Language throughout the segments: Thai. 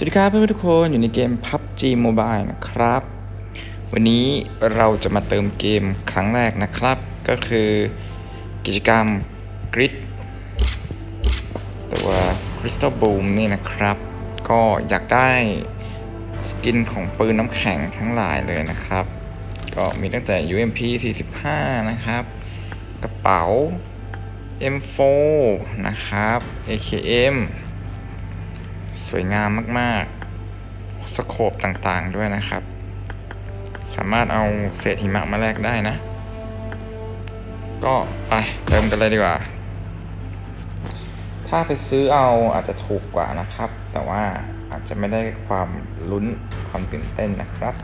สวัสดีครับเพื่อนๆทุกคนอยู่ในเกม PUBG Mobile นะครับ วันนี้เราจะมาเติมเกมครั้งแรกนะครับ ก็คือกิจกรรม Grid ตัว Crystal Boom นี่นะครับ ก็อยากได้สกินของปืนน้ำแข็งทั้งหลายเลยนะครับ ก็มีตั้งแต่ UMP 45 นะครับ กระเป๋า M4 นะครับ AKM สวยงามมากๆ สโคปต่างๆด้วยนะครับ สามารถเอาเศษหิมะมาแลกได้นะ ก็ไปเติมกันเลยดีกว่า ถ้าไปซื้อเอาอาจจะถูกกว่านะครับ แต่ว่าอาจจะไม่ได้ความลุ้นความตื่นเต้นนะครับ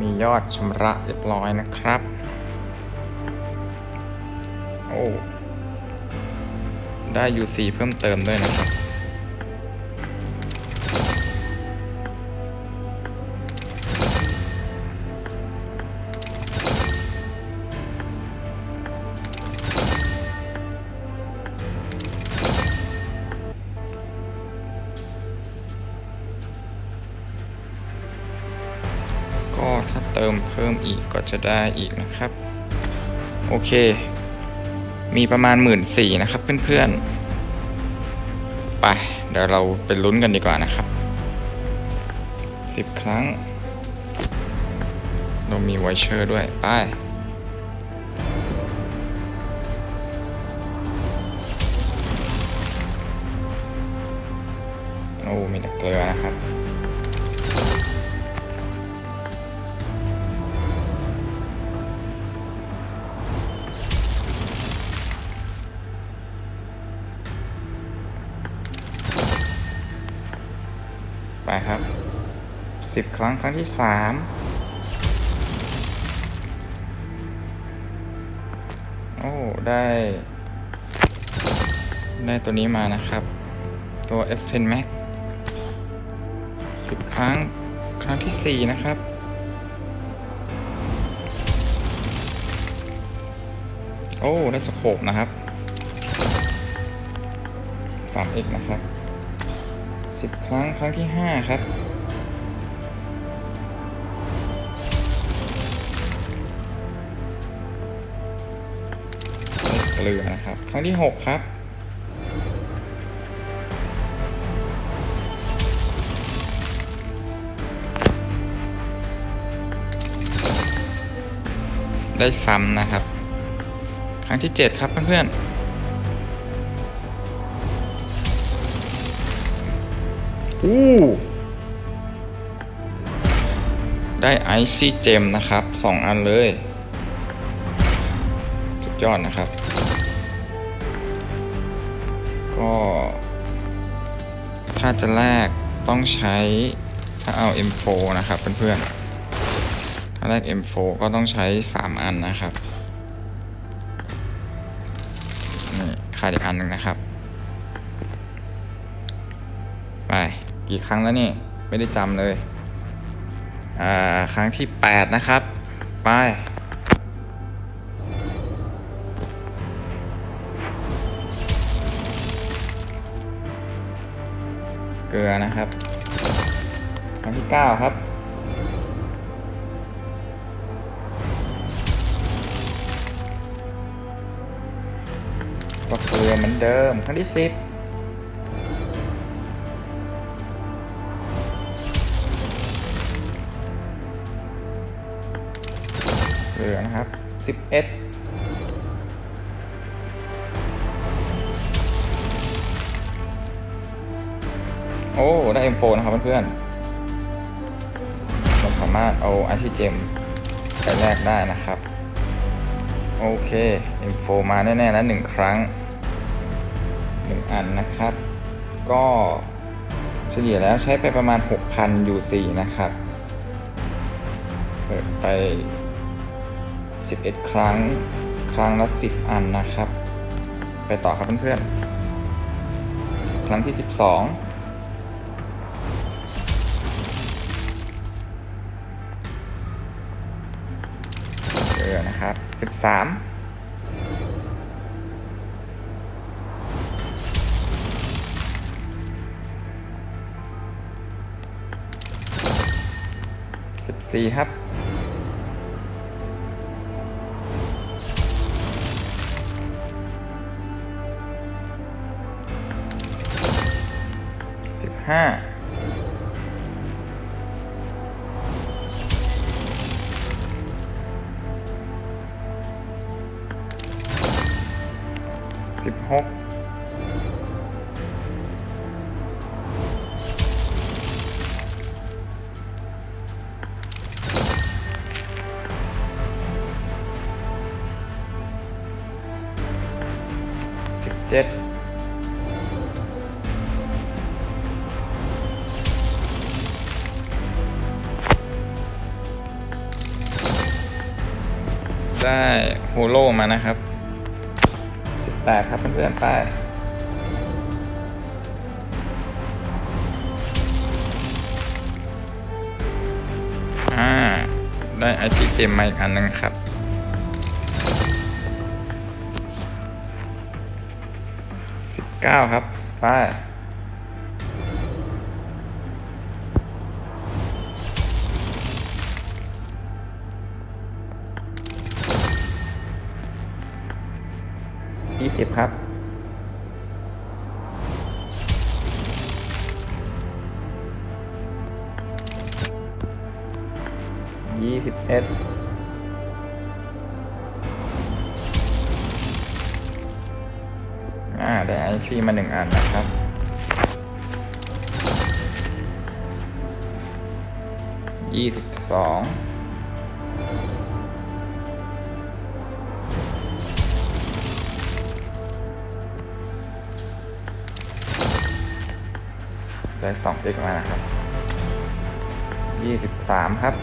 มียอดชำระเรียบร้อยนะครับ โอ้ ได้ UC เพิ่มเติมด้วยนะครับ จะได้อีกนะครับ โอเค มีประมาณหมื่นสี่นะครับเพื่อนๆ ไป เดี๋ยวเราไปลุ้นกันดีกว่านะครับสิบครั้ง เรามีไวเชอร์ด้วย ไปโอ้มีแต่เกลือนะครับ ครับสิบครั้งครั้งที่สามโอ้ได้ ได้ตัวนี้มานะครับ ตัว S10 Max สิบครั้งครั้งที่สี่นะครับโอ้ ได้สโคปนะครับ 3x นะครับ สิบครั้งครั้งที่ห้าครับ เกลือนะครับ ครั้งที่หกครับได้ซ้ำนะครับ ครั้งที่เจ็ดครับเพื่อนๆ อู้ได้ไอซี่เจมนะครับสองอันเลย สุดยอดนะครับ ก็ ถ้าจะแลกต้องใช้ถ้าเอา M4 นะครับเพื่อนๆ ถ้าแลก M4 ก็ต้องใช้ 3 อันนะครับ นี่ขาดอีกอันหนึ่งนะครับ กี่ครั้งแล้วนี่ ไม่ได้จำเลย อ่า ครั้งที่ 8 นะครับ ไป เกลือนะครับ ครั้งที่ 9 ครับก็เกลือเหมือนเดิม ครั้งที่ 10 สิบเอ็ดโอ้ ได้ M4 นะครับเพื่อนๆเราสามารถเอาไอทีเจมไปแลกได้นะครับ โอเค M4 มาแน่ๆแล้วหนึ่งครั้งหนึ่งอันนะครับ ก็เฉลี่ยแล้วใช้ไปประมาณ 6,000 UC นะครับ เปิดไป 11 ครั้ง ครั้งละ 10 อันนะครับ ไปต่อครับเพื่อนๆ ครั้งที่ 12เออนะครับสิบสามสิบสี่ครับ ห้าสิบหก กันไปอ่าได้ไอจีเจมมาอีกอันหนึงครับสิบเก้าครับ ไป ยี่สิบเอ็ดอ่าได้ไอซีมาหนึ่งอันนะครับ ยี่สิบสองได้สองเอ็กมานะครับ ยี่สิบสามครับ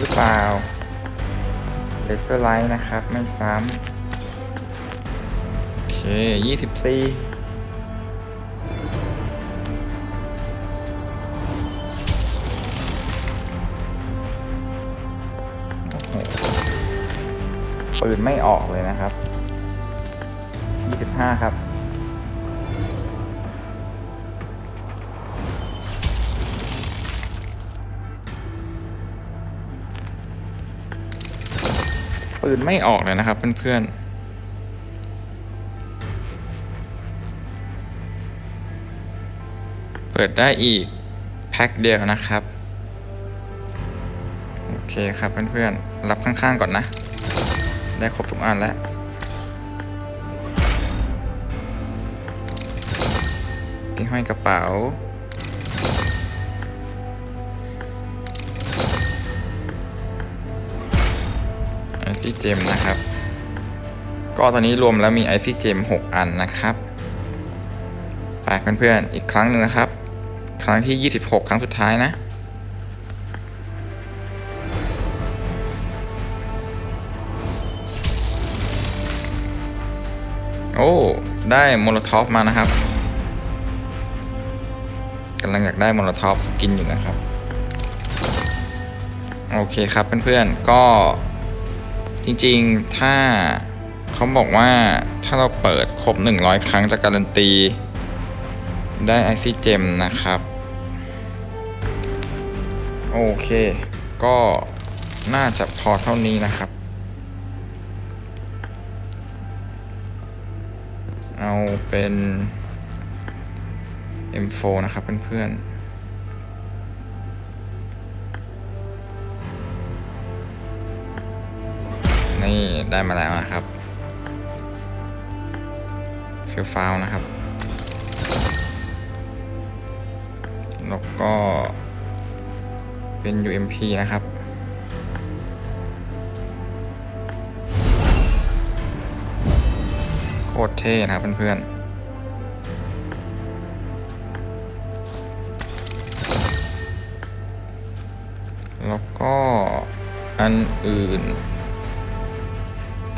หรือเปล่าเลเซอร์ไลท์นะครับ ไม่ซ้ำโอเคยี่สิบสี่โอ้โหปืนไม่ออกเลยนะครับ 25 ครับ ปืนไม่ออกเลยนะครับเพื่อนๆเปิดได้อีก แพ็คเดียวนะครับ โอเคครับเพื่อนๆ รับข้างๆก่อนนะ ได้ครบทุกอันแล้ว ที่ห้อยกระเป๋า ซี่เจมนะครับ ก็ตอนนี้รวมแล้วมีไอซี่เจม6อันนะครับไปเพื่อนๆอีกครั้งหนึ่งนะครับ ครั้งที่ 26 ครั้งสุดท้ายนะโอ้ ได้โมโลท็อฟมานะครับกำลังอยากได้โมโลท็อฟสกินอยู่นะครับ โอเคครับเพื่อนๆ ก็ จริงๆ ถ้าเขาบอกว่าถ้าเราเปิดครบ 100 ครั้งจะการันตี ได้ไอซีเจมนะครับ โอเค ก็น่าจะพอเท่านี้นะครับ เอาเป็น M4 นะครับเพื่อนๆ นี่ได้มาแล้วนะครับเฟลฟาวนะครับ แล้วก็เป็น UMP นะครับ โคตรเท่นะครับเพื่อนๆแล้วก็อันอื่น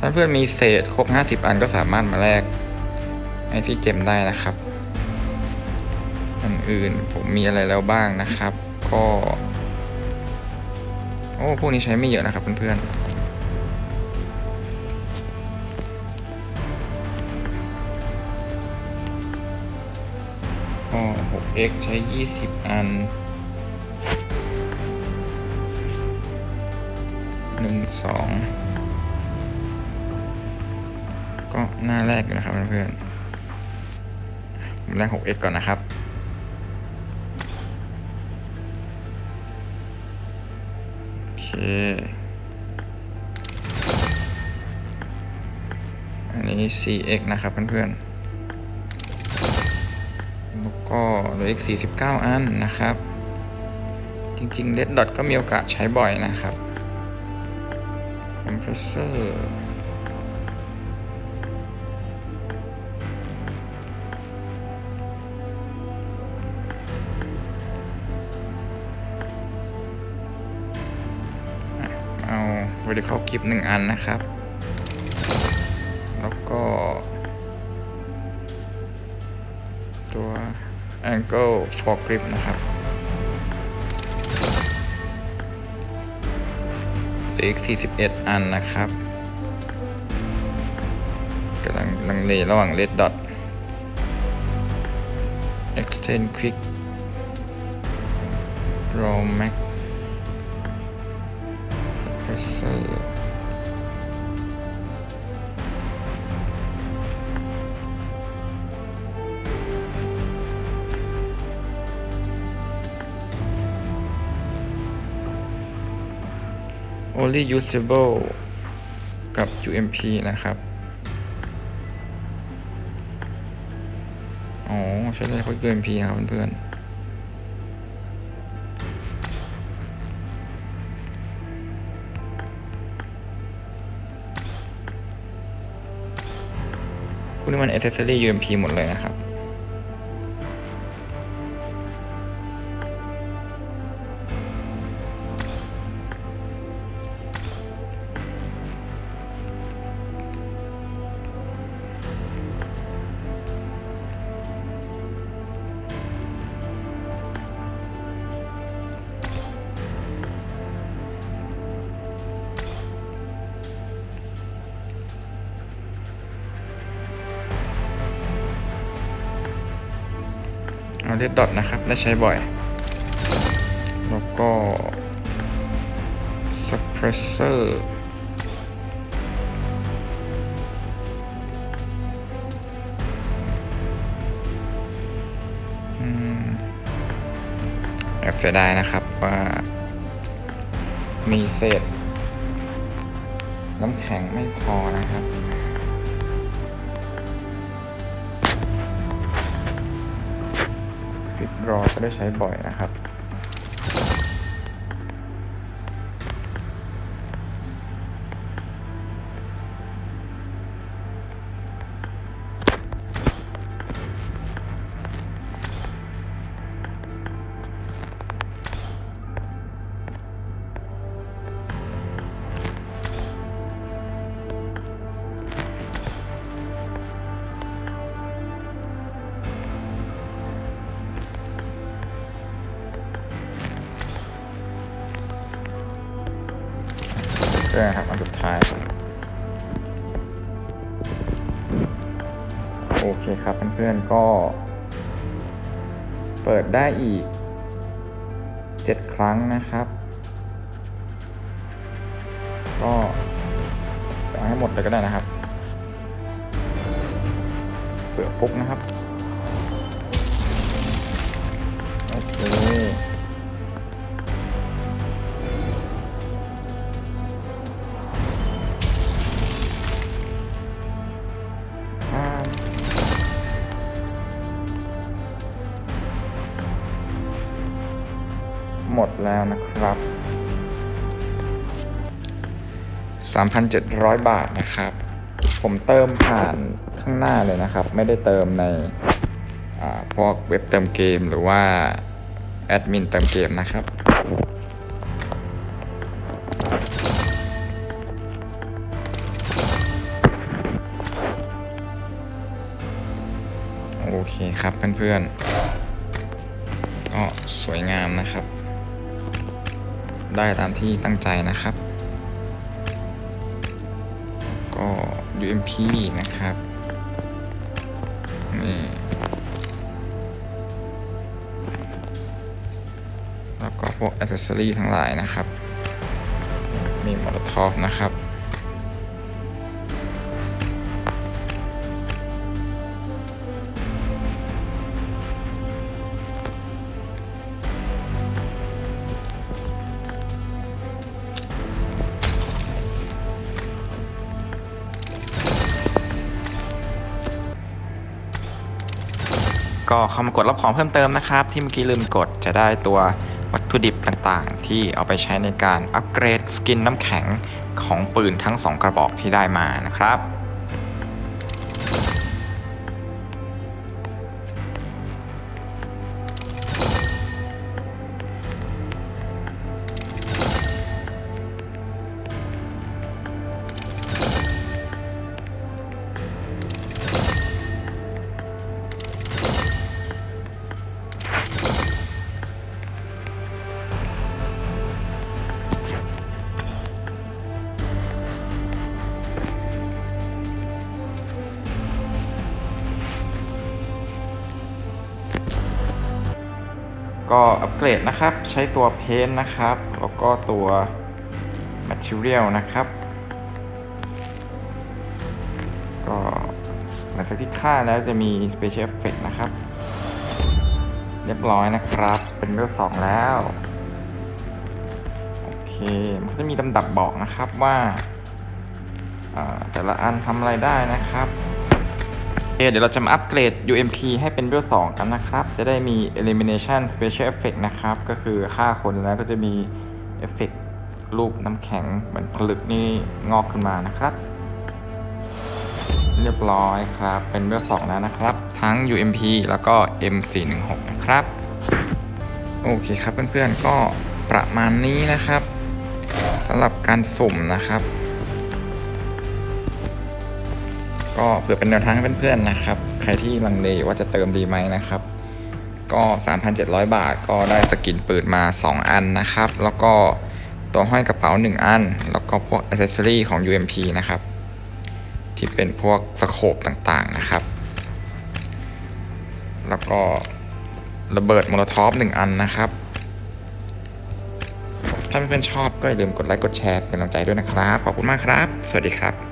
ถ้าเพื่อนมีเศษครบ 50 อันก็สามารถมาแลกไอซี่เจมได้นะครับ อันอื่นผมมีอะไรแล้วบ้างนะครับ ก็ โอ้ พวกนี้ใช้ไม่เยอะนะครับเพื่อนๆก็ 6x ใช้ 20 อันหนึ่งสอง ก็หน้าแรกอยู่นะครับเพื่อนๆแรก 6x ก่อนนะครับโอเคอันนี้ 4x นะครับเพื่อนๆแล้วก็เหลืออีก 49 อันนะครับ จริงๆ Red Dot ก็มีโอกาสใช้บ่อยนะครับค vertical grip หนึ่งอันนะครับ แล้วก็ ตัว angle for grip นะครับอีก41 อันนะครับกำลังลังเลระหว่าง red dot extend quick raw max Only usable กับ UMP นะครับ อ๋อ ใช้ได้เพราะ UMP ครับเพื่อนๆ นี้มัน accessory UMP หมดเลยนะครับ เอาเ e ดดอทนะครับ ได้ใช้บ่อย แล้วก็ suppressor อืมแอบเสียดายนะครับว่า มีเศษน้ำแข็งไม่พอนะครับ รอจะได้ใช้บ่อยนะครับ เพื่อนครับอันสุดท้าย โอเคครับเพื่อนๆก็ เปิดได้อีก 7 ครั้งนะครับ ก็เอาให้หมดเลยก็ได้นะครับ เปิดปุ๊บนะครับ โอเค หมดแล้วนะครับ 3,700 บาทนะครับ ผมเติมผ่านข้างหน้าเลยนะครับ ไม่ได้เติมในพวกเว็บเติมเกมหรือว่าแอดมินเติมเกมนะครับ โอเคครับเพื่อนๆก็สวยงามนะครับ ได้ตามที่ตั้งใจนะครับ ก็ UMP นะครับนี่แล้วก็พวกอ c เซสซอรีทั้งหลายนะครับ มีมอลทอฟนะครับ ก็เข้ามากดรับของเพิ่มเติมนะครับ ที่เมื่อกี้ลืมกดจะได้ตัววัตถุดิบต่างๆ ที่เอาไปใช้ในการอัปเกรดสกินน้ำแข็งของปืนทั้ง 2 กระบอกที่ได้มานะครับ เกรดนะครับ ใช้ตัวเพนนะครับ แล้วก็ตัว Material นะครับ ก็หลังจากที่ค่าแล้วจะมี Special Effect นะครับ เรียบร้อยนะครับ เป็นเวลสองแล้ว โอเค มันจะมีลำดับบอกนะครับว่าแต่ละอันทำอะไรได้นะครับ คเดี๋ยวเราจะมาอัปเกรด UMP ให้เป็นเวล2กันนะครับ จะได้มี Elimination Special Effect นะครับ ก็คือฆ่าคนแล้วก็จะมีเอฟเฟกรูปน้ำแข็งเหมือนผลึกนี่งอกขึ้นมานะครับ เรียบร้อยครับ เป็นเวล2แล้วนะครับ ทั้ง UMP แล้วก็ M416 นะครับ โอเคครับเพื่อนๆก็ประมาณนี้นะครับสำหรับการสุ่มนะครับ ก็เผื่อเป็นแนวทางให้เพื่อนๆนะครับ ใครที่ลังเลว่าจะเติมดีไหมนะครับ ก็ 3,700 บาทก็ได้สกินปืนมา 2 อันนะครับ แล้วก็ตัวห้อยกระเป๋า 1 อัน แล้วก็พวกอ c เซสซอรีของ UMP นะครับ ที่เป็นพวกสโคปต่างๆนะครับ แล้วก็ระเบิดมโลท็อฟ1อันนะครับ ถ้าเพื่อนๆชอบก็อย่าลืมกดไลค์กดแชร์เป็นกำลังใจด้วยนะครับ ขอบคุณมากครับ สวัสดีครับ